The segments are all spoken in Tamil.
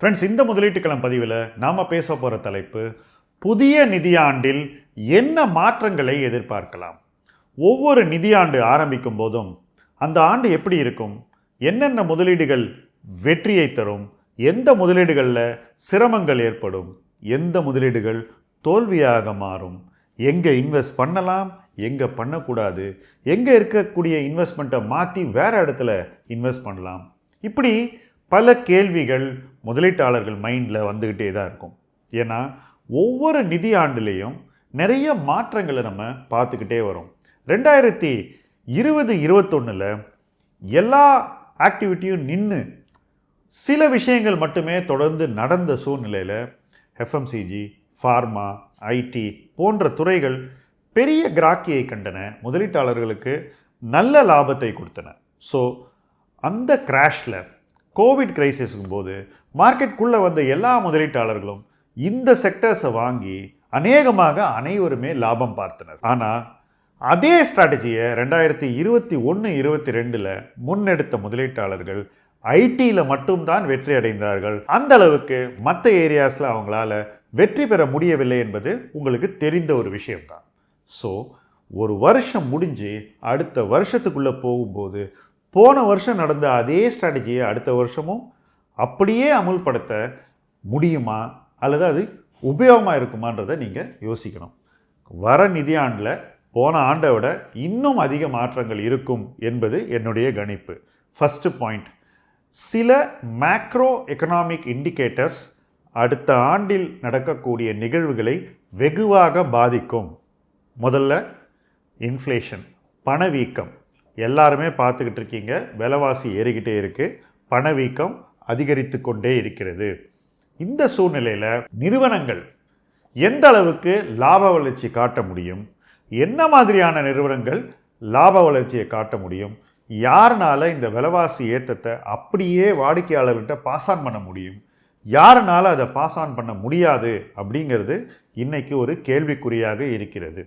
ஃப்ரெண்ட்ஸ் இந்த முதலீட்டுக்களம் பதிவில் நாம் பேச போகிற தலைப்பு புதிய நிதியாண்டில் என்ன மாற்றங்களை எதிர்பார்க்கலாம்? ஒவ்வொரு நிதியாண்டு ஆரம்பிக்கும் போதும் அந்த ஆண்டு எப்படி இருக்கும்? என்னென்ன முதலீடுகள் வெற்றியை தரும்? எந்த முதலீடுகளில் சிரமங்கள் ஏற்படும்? எந்த முதலீடுகள் தோல்வியாக மாறும்? எங்கே இன்வெஸ்ட் பண்ணலாம்? எங்கே பண்ணக்கூடாது? எங்கே இருக்கக்கூடிய இன்வெஸ்ட்மெண்ட்டை மாற்றி வேறு இடத்துல இன்வெஸ்ட் பண்ணலாம்? இப்படி பல கேள்விகள் முதலீட்டாளர்கள் மைண்டில் வந்துக்கிட்டே தான் இருக்கும். ஏன்னா ஒவ்வொரு நிதி ஆண்டுலேயும் நிறைய மாற்றங்களை நம்ம பார்த்துக்கிட்டே வரோம். ரெண்டாயிரத்தி இருபது இருபத்தொன்னில் எல்லா ஆக்டிவிட்டியும் நின்று சில விஷயங்கள் மட்டுமே தொடர்ந்து நடந்த சூழ்நிலையில் எஃப்எம்சிஜி ஃபார்மா ஐடி போன்ற துறைகள் பெரிய கிராக்கியை கண்டன. முதலீட்டாளர்களுக்கு நல்ல லாபத்தை கொடுத்தன. ஸோ அந்த கிராஷில் கோவிட் கிரைசிஸுக்கும் போது மார்க்கெட்டுக்குள்ளே வந்த எல்லா முதலீட்டாளர்களும் இந்த செக்டர்ஸை வாங்கி அநேகமாக அனைவருமே லாபம் பார்த்தனர். ஆனால் அதே ஸ்ட்ராட்டஜியை ரெண்டாயிரத்தி இருபத்தி ஒன்று இருபத்தி ரெண்டில் முன்னெடுத்த முதலீட்டாளர்கள் ஐடியில் மட்டும்தான் வெற்றி அடைந்தார்கள். அந்த அளவுக்கு மற்ற ஏரியாஸில் அவங்களால வெற்றி பெற முடியவில்லை என்பது உங்களுக்கு தெரிந்த ஒரு விஷயம்தான். ஸோ ஒரு வருஷம் முடிஞ்சு அடுத்த வருஷத்துக்குள்ளே போகும்போது போன வருஷம் நடந்த அதே ஸ்ட்ராட்டஜியை அடுத்த வருஷமும் அப்படியே அமுல்படுத்த முடியுமா? அல்லது அது உபயோகமாக இருக்குமான்றதை நீங்கள் யோசிக்கணும். வர நிதியாண்டில் போன ஆண்டை விட இன்னும் அதிக மாற்றங்கள் இருக்கும் என்பது என்னுடைய கணிப்பு. ஃபஸ்ட்டு பாயிண்ட் சில மேக்ரோ எக்கனாமிக் இண்டிகேட்டர்ஸ் அடுத்த ஆண்டில் நடக்கக்கூடிய நிகழ்வுகளை வெகுவாக பாதிக்கும். முதல்ல இன்ஃப்ளேஷன் பணவீக்கம். எல்லாருமே பார்த்துக்கிட்டு இருக்கீங்க. விலைவாசி ஏறிக்கிட்டே இருக்குது பணவீக்கம் அதிகரித்து கொண்டே இருக்கிறது. இந்த சூழ்நிலையில் நிறுவனங்கள் எந்த அளவுக்கு லாப வளர்ச்சி காட்ட முடியும்? என்ன மாதிரியான நிறுவனங்கள் லாப வளர்ச்சியை காட்ட முடியும்? யாருனால இந்த விலைவாசி ஏற்றத்தை அப்படியே வாடிக்கையாளர்கிட்ட பாஸ் ஆன் பண்ண முடியும்? யாருனால அதை பாஸ் ஆன் பண்ண முடியாது? அப்படிங்கிறது இன்றைக்கி ஒரு கேள்விக்குறியாக இருக்கிறது.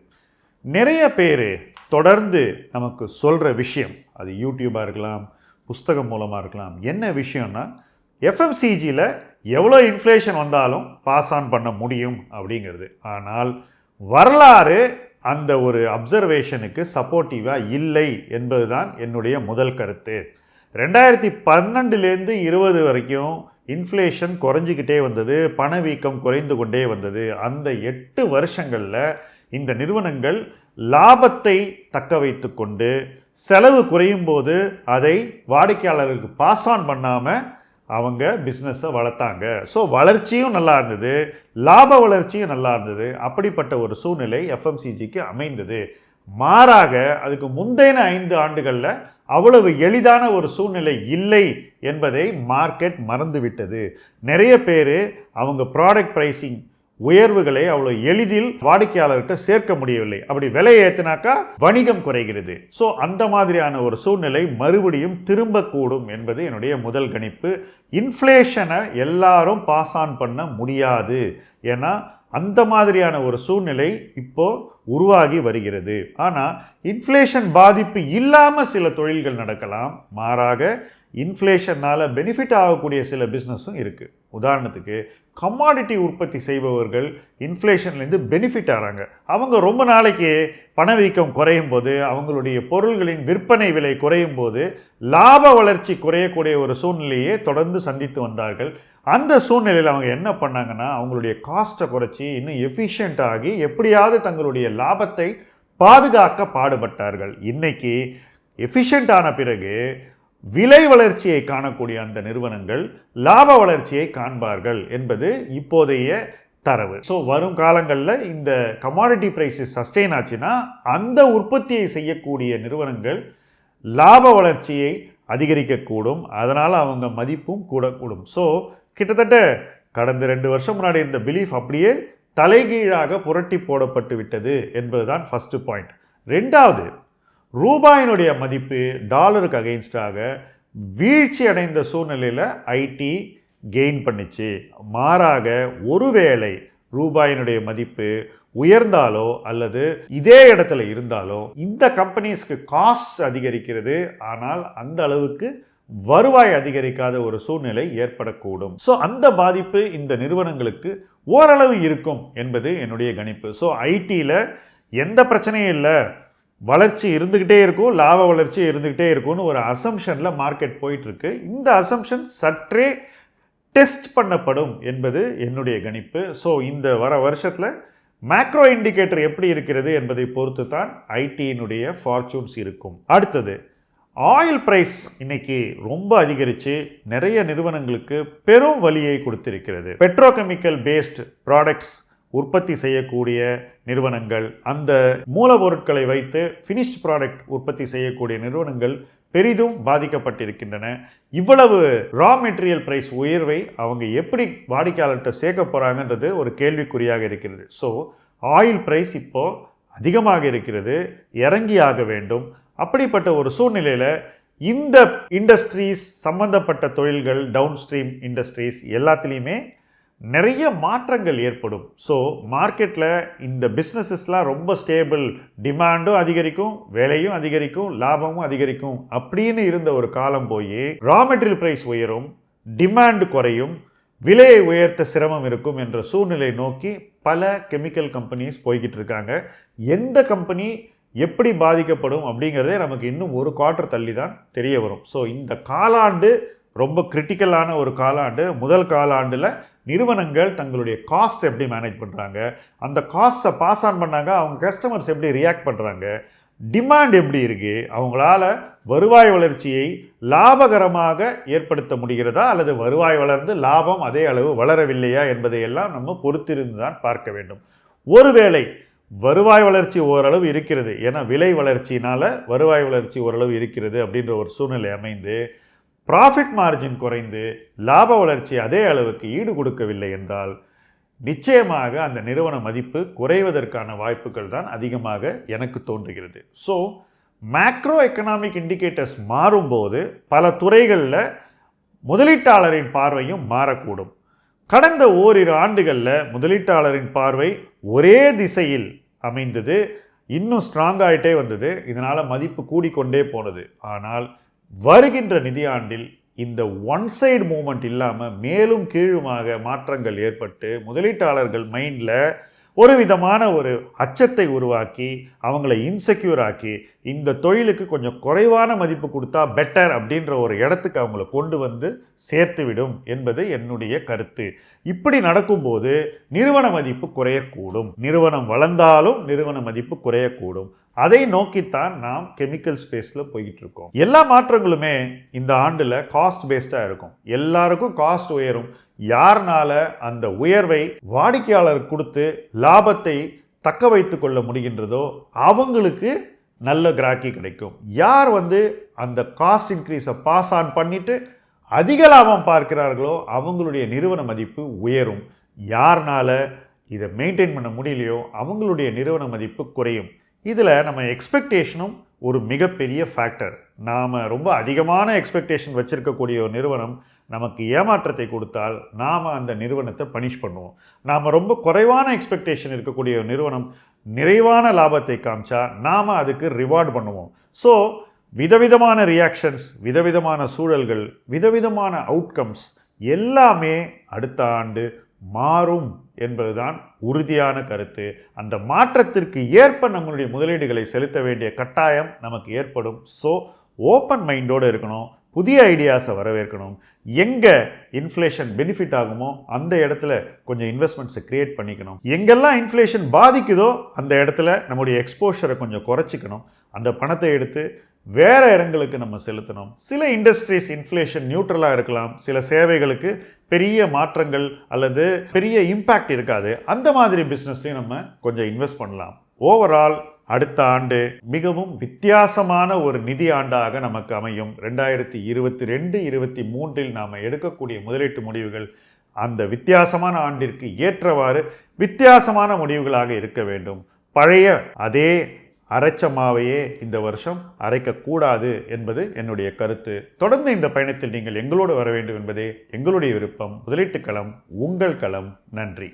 நிறைய பேர் தொடர்ந்து நமக்கு சொல்கிற விஷயம் அது யூடியூபாக இருக்கலாம் புஸ்தகம் மூலமாக இருக்கலாம் என்ன விஷயம்னா எஃப்எம்சிஜியில் எவ்வளோ இன்ஃப்ளேஷன் வந்தாலும் பாஸ் ஆன் பண்ண முடியும் அப்படிங்கிறது. ஆனால் வரலாறு அந்த ஒரு அப்சர்வேஷனுக்கு சப்போர்ட்டிவாக இல்லை என்பது தான் என்னுடைய முதல் கருத்து. ரெண்டாயிரத்தி பன்னெண்டுலேருந்து இருபது வரைக்கும் இன்ஃப்ளேஷன் குறைஞ்சிக்கிட்டே வந்தது பணவீக்கம் குறைந்து கொண்டே வந்தது. அந்த எட்டு வருஷங்களில் இந்த நிறுவனங்கள் லாபத்தை தக்க வைத்து கொண்டு செலவு குறையும் போது அதை வாடிக்கையாளர்களுக்கு பாஸ் ஆன் பண்ணாமல் அவங்க பிஸ்னஸை வளர்த்தாங்க. ஸோ வளர்ச்சியும் நல்லா இருந்தது. லாப வளர்ச்சியும் நல்லா இருந்தது. அப்படிப்பட்ட ஒரு சூழ்நிலை எஃப்எம்சிஜிக்கு அமைந்தது. மாறாக அதுக்கு முந்தைய ஐந்து ஆண்டுகளில் அவ்வளவு எளிதான ஒரு சூழ்நிலை இல்லை என்பதை மார்க்கெட் மறந்துவிட்டது. நிறைய பேர் அவங்க ப்ராடக்ட் ப்ரைஸிங் உயர்வுகளை அவ்வளோ எளிதில் வாடிக்கையாளர்கிட்ட சேர்க்க முடியவில்லை. அப்படி விலை ஏற்றினாக்கா வணிகம் குறைகிறது. ஸோ அந்த மாதிரியான ஒரு சூழ்நிலை மறுபடியும் திரும்பக்கூடும் என்பது என்னுடைய முதல் கணிப்பு. இன்ஃப்ளேஷனை எல்லாரும் பாஸ் ஆன் பண்ண முடியாது. ஏன்னா அந்த மாதிரியான ஒரு சூழ்நிலை இப்போ உருவாகி வருகிறது. ஆனால் இன்ஃப்ளேஷன் பாதிப்பு இல்லாமல் சில தொழில்கள் நடக்கலாம். மாறாக இன்ஃப்ளேஷன்னால் பெனிஃபிட் ஆகக்கூடிய சில பிஸ்னஸும் இருக்குது உதாரணத்துக்கு கமாடிட்டி உற்பத்தி செய்பவர்கள் இன்ஃப்ளேஷன்லேருந்து பெனிஃபிட் ஆகிறாங்க அவங்க ரொம்ப நாளைக்கு பணவீக்கம் குறையும் போது அவங்களுடைய பொருள்களின் விற்பனை விலை குறையும் போது லாப வளர்ச்சி குறையக்கூடிய ஒரு சூழ்நிலையை தொடர்ந்து சந்தித்து வந்தார்கள். அந்த சூழ்நிலையில் அவங்க என்ன பண்ணாங்கன்னா அவங்களுடைய காஸ்ட்டை குறைச்சி இன்னும் எஃபிஷியண்ட் ஆகி எப்படியாவது தங்களுடைய லாபத்தை பாதுகாக்க பாடுபட்டார்கள். இன்னைக்கு எஃபிஷியன்ட் ஆன பிறகு விலை வளர்ச்சியை காணக்கூடிய அந்த நிறுவனங்கள் லாப வளர்ச்சியை காண்பார்கள் என்பது இப்போதைய தரவு. ஸோ வரும் காலங்களில் இந்த கமாடிட்டி ப்ரைஸஸ் சஸ்டெயின் ஆச்சுன்னா அந்த உற்பத்தியை செய்யக்கூடிய நிறுவனங்கள் லாப வளர்ச்சியை அதிகரிக்கக்கூடும். அதனால் அவங்க மதிப்பும் கூடக்கூடும். ஸோ கிட்டத்தட்ட கடந்த ரெண்டு வருஷம் முன்னாடி இருந்த பிலீஃப் அப்படியே தலைகீழாக புரட்டி போடப்பட்டு விட்டது என்பதுதான் ஃபஸ்ட்டு பாயிண்ட் ரெண்டாவது ரூபாயினுடைய மதிப்பு டாலருக்கு அகைன்ஸ்டாக வீழ்ச்சி அடைந்த சூழ்நிலையில் ஐடி கெயின் பண்ணிச்சு. மாறாக ஒருவேளை ரூபாயினுடைய மதிப்பு உயர்ந்தாலோ அல்லது இதே இடத்துல இருந்தாலோ இந்த கம்பெனிஸ்க்கு காஸ்ட் அதிகரிக்கிறது. ஆனால் அந்த அளவுக்கு வருவாய் அதிகரிக்காத ஒரு சூழ்நிலை ஏற்படக்கூடும். ஸோ அந்த பாதிப்பு இந்த நிறுவனங்களுக்கு ஓரளவு இருக்கும் என்பது என்னுடைய கணிப்பு. ஸோ ஐடியில் எந்த பிரச்சனையும் இல்லை. வளர்ச்சி இருந்துக்கிட்டே இருக்கும் லாப வளர்ச்சி இருந்துக்கிட்டே இருக்கும்னு ஒரு அசம்ஷனில் மார்க்கெட் போயிட்டுருக்கு. இந்த அசம்ஷன் சற்றே டெஸ்ட் பண்ணப்படும் என்பது என்னுடைய கணிப்பு. ஸோ இந்த வர வருஷத்தில் மேக்ரோ இண்டிகேட்டர் எப்படி இருக்கிறது என்பதை பொறுத்து தான் ஐடியினுடைய ஃபார்ச்சூன்ஸ் இருக்கும். அடுத்தது ஆயில் ப்ரைஸ் இன்னைக்கு ரொம்ப அதிகரித்து நிறைய நிறுவனங்களுக்கு பெரும் வழியை கொடுத்திருக்கிறது. பெட்ரோகெமிக்கல் பேஸ்ட் ப்ராடக்ட்ஸ் உற்பத்தி செய்யக்கூடிய நிறுவனங்கள் அந்த மூலப்பொருட்களை வைத்து ஃபினிஷ்ட் ப்ராடக்ட் உற்பத்தி செய்யக்கூடிய நிறுவனங்கள் பெரிதும் பாதிக்கப்பட்டிருக்கின்றன. இவ்வளவு ரா மெட்டீரியல் ப்ரைஸ் உயர்வை அவங்க எப்படி வாடிக்கையாளர்கிட்ட சேர்க்க போகிறாங்கன்றது ஒரு கேள்விக்குறியாக இருக்கிறது. ஸோ ஆயில் ப்ரைஸ் இப்போ அதிகமாக இருக்கிறது இறங்கி ஆக வேண்டும். அப்படிப்பட்ட ஒரு சூழ்நிலையில் இந்த இண்டஸ்ட்ரீஸ் சம்பந்தப்பட்ட தொழில்கள் டவுன் ஸ்ட்ரீம் இண்டஸ்ட்ரீஸ் எல்லாத்துலேயுமே நிறைய மாற்றங்கள் ஏற்படும். ஸோ மார்க்கெட்டில் இந்த பிஸ்னஸஸ்லாம் ரொம்ப ஸ்டேபிள் டிமாண்டும் அதிகரிக்கும் விலையும் அதிகரிக்கும் லாபமும் அதிகரிக்கும் அப்படின்னு இருந்த ஒரு காலம் போய் ரா மெட்டீரியல் ப்ரைஸ் உயரும் டிமாண்ட் குறையும் விலையை உயர்த்த சிரமம் இருக்கும் என்ற சூழ்நிலை நோக்கி பல கெமிக்கல் கம்பெனிஸ் போய்கிட்டு இருக்காங்க. எந்த கம்பெனி எப்படி பாதிக்கப்படும் அப்படிங்கிறதே நமக்கு இன்னும் ஒரு குவார்ட்டர் தள்ளி தான் தெரிய வரும். ஸோ இந்த காலாண்டு ரொம்ப கிரிட்டிக்கலான ஒரு காலாண்டு. முதல் காலாண்டில் நிறுவனங்கள் தங்களுடைய காஸ்ட் எப்படி மேனேஜ் பண்ணுறாங்க அந்த காஸ்ட்டை பாஸ் ஆன் பண்ணாங்க. அவங்க கஸ்டமர்ஸ் எப்படி ரியாக்ட் பண்ணுறாங்க டிமாண்ட் எப்படி இருக்குது அவங்களால வருவாய் வளர்ச்சியை லாபகரமாக ஏற்படுத்த முடிகிறதா? அல்லது வருவாய் வளர்ந்து லாபம் அதே அளவு வளரவில்லையா? என்பதையெல்லாம் நம்ம பொறுத்திருந்து தான் பார்க்க வேண்டும். ஒருவேளை வருவாய் வளர்ச்சி ஓரளவு இருக்கிறது. ஏன்னா விலை வளர்ச்சியினால் வருவாய் வளர்ச்சி ஓரளவு இருக்கிறது அப்படின்ற ஒரு சூழ்நிலை அமைந்து ப்ராஃபிட் மார்ஜின் குறைந்து லாப வளர்ச்சி அதே அளவுக்கு ஈடு கொடுக்கவில்லை என்றால் நிச்சயமாக அந்த நிறுவன மதிப்பு குறைவதற்கான வாய்ப்புகள் தான் அதிகமாக எனக்கு தோன்றுகிறது. ஸோ மேக்ரோ எக்கனாமிக் இண்டிகேட்டர்ஸ் மாறும்போது பல துறைகளில் முதலீட்டாளரின் பார்வையும் மாறக்கூடும். கடந்த ஓரிரு ஆண்டுகளில் முதலீட்டாளரின் பார்வை ஒரே திசையில் அமைந்தது. இன்னும் ஸ்ட்ராங் ஆகிட்டே வந்தது. இதனால் மதிப்பு கூடிக்கொண்டே போனது. ஆனால் வருகின்ற நிதியாண்டில் இந்த ஒன் சைடு மூமெண்ட் இல்லாமல் மேலும் கீழுமாக மாற்றங்கள் ஏற்பட்டு முதலீட்டாளர்கள் மைண்டில் ஒரு விதமான ஒரு அச்சத்தை உருவாக்கி அவங்கள இன்செக்யூர் ஆக்கி இந்த தொழிலுக்கு கொஞ்சம் குறைவான மதிப்பு கொடுத்தா பெட்டர் அப்படின்ற ஒரு இடத்துக்கு அவங்கள கொண்டு வந்து சேர்த்துவிடும் என்பது என்னுடைய கருத்து. இப்படி நடக்கும்போது நிறுவன மதிப்பு குறையக்கூடும். நிறுவனம் வளர்ந்தாலும் நிறுவன மதிப்பு குறையக்கூடும். அதை நோக்கித்தான் நாம் கெமிக்கல் ஸ்பேஸில் போய்கிட்டு இருக்கோம் எல்லா மாற்றங்களுமே இந்த ஆண்டில் காஸ்ட் பேஸ்டாக இருக்கும். எல்லாருக்கும் காஸ்ட் உயரும். யாருனால அந்த உயர்வை வாடிக்கையாளர் கொடுத்து லாபத்தை தக்க வைத்து கொள்ள முடிகின்றதோ அவங்களுக்கு நல்ல கிராக்கி கிடைக்கும். யார் வந்து அந்த காஸ்ட் இன்க்ரீஸை பாஸ் ஆன் பண்ணிட்டு அதிக லாபம் பார்க்கிறார்களோ அவங்களுடைய நிறுவன மதிப்பு உயரும். யாருனால இதை மெயின்டைன் பண்ண முடியலையோ அவங்களுடைய நிறுவன மதிப்பு குறையும். இதில் நம்ம எக்ஸ்பெக்டேஷனும் ஒரு மிகப்பெரிய ஃபேக்டர் நாம் ரொம்ப அதிகமான எக்ஸ்பெக்டேஷன் வச்சுருக்கக்கூடிய ஒரு நிறுவனம் நமக்கு ஏமாற்றத்தை கொடுத்தால் நாம் அந்த நிறுவனத்தை பனிஷ் பண்ணுவோம். நாம் ரொம்ப குறைவான எக்ஸ்பெக்டேஷன் இருக்கக்கூடிய ஒரு நிறுவனம் நிறைவான லாபத்தை காமிச்சா நாம் அதுக்கு ரிவார்ட் பண்ணுவோம். ஸோ விதவிதமான ரியாக்ஷன்ஸ் விதவிதமான சூழல்கள் விதவிதமான அவுட்கம்ஸ் எல்லாமே அடுத்த ஆண்டு மாறும். என்பதுதான் உறுதியான கருத்து. அந்த மாற்றத்திற்கு ஏற்ப நம்மளுடைய முதலீடுகளை செலுத்த வேண்டிய கட்டாயம் நமக்கு ஏற்படும். ஸோ ஓப்பன் மைண்டோடு இருக்கணும். புதிய ஐடியாஸை வரவேற்கணும். எங்கே இன்ஃப்ளேஷன் பெனிஃபிட் ஆகுமோ அந்த இடத்துல கொஞ்சம் இன்வெஸ்ட்மெண்ட்ஸை க்ரியேட் பண்ணிக்கணும். எங்கெல்லாம் இன்ஃப்ளேஷன் பாதிக்குதோ அந்த இடத்துல நம்முடைய எக்ஸ்போஷரை கொஞ்சம் குறைச்சிக்கணும். அந்த பணத்தை எடுத்து வேறு இடங்களுக்கு நம்ம செலுத்தணும். சில இண்டஸ்ட்ரீஸ் இன்ஃப்ளேஷன் நியூட்ரலாக இருக்கலாம். சில சேவைகளுக்கு பெரிய மாற்றங்கள் அல்லது பெரிய இம்பேக்ட் இருக்காது. அந்த மாதிரி பிஸ்னஸ்லையும் நம்ம கொஞ்சம் இன்வெஸ்ட் பண்ணலாம். ஓவரால் அடுத்த ஆண்டு மிகவும் வித்தியாசமான ஒரு நிதி ஆண்டாக நமக்கு அமையும். ரெண்டாயிரத்தி இருபத்தி ரெண்டு இருபத்தி மூன்றில் நாம் எடுக்கக்கூடிய முதலீட்டு முடிவுகள் அந்த வித்தியாசமான ஆண்டிற்கு ஏற்றவாறு வித்தியாசமான முடிவுகளாக இருக்க வேண்டும். பழைய அதே அரைச்ச மாவையே இந்த வருஷம் அரைக்கக்கூடாது என்பது என்னுடைய கருத்து. தொடர்ந்து இந்த பயணத்தில் நீங்கள் எங்களோடு வர வேண்டும் என்பதே எங்களுடைய விருப்பம். முதலீட்டு களம் உங்கள் களம். நன்றி.